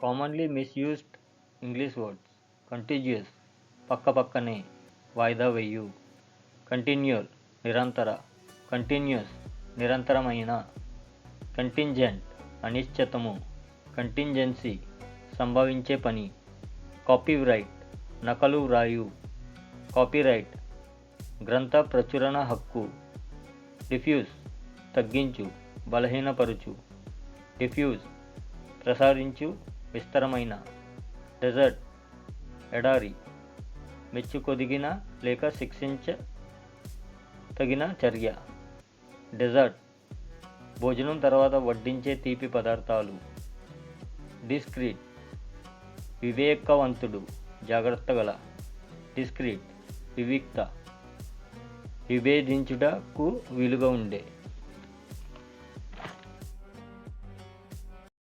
Commonly misused English words continuous పక్కపక్కనే వాయిదా వెయ్యు కంటిన్యూర్ నిరంతర కంటిన్యూస్ నిరంతరమైన కంటింజెంట్ అనిశ్చితము కంటింజెన్సీ సంభవించే పని కాపీరైట్ నకలు వ్రాయు కాపీరైట్ గ్రంథ ప్రచురణ హక్కు డిఫ్యూజ్ తగ్గించు బలహీనపరుచు డిఫ్యూజ్ ప్రసారించు విస్తరమైన డెజర్ట్ ఎడారి మెచ్చుకొదిగిన లేక శిక్షించ తగిన చర్య. డెజర్ట్ భోజనం తర్వాత వడ్డించే తీపి పదార్థాలు. డిస్క్రీట్ వివేకవంతుడు జాగ్రత్త గల. డిస్క్రీట్ వివిక్త విభేదించుటకు వీలుగా ఉండే.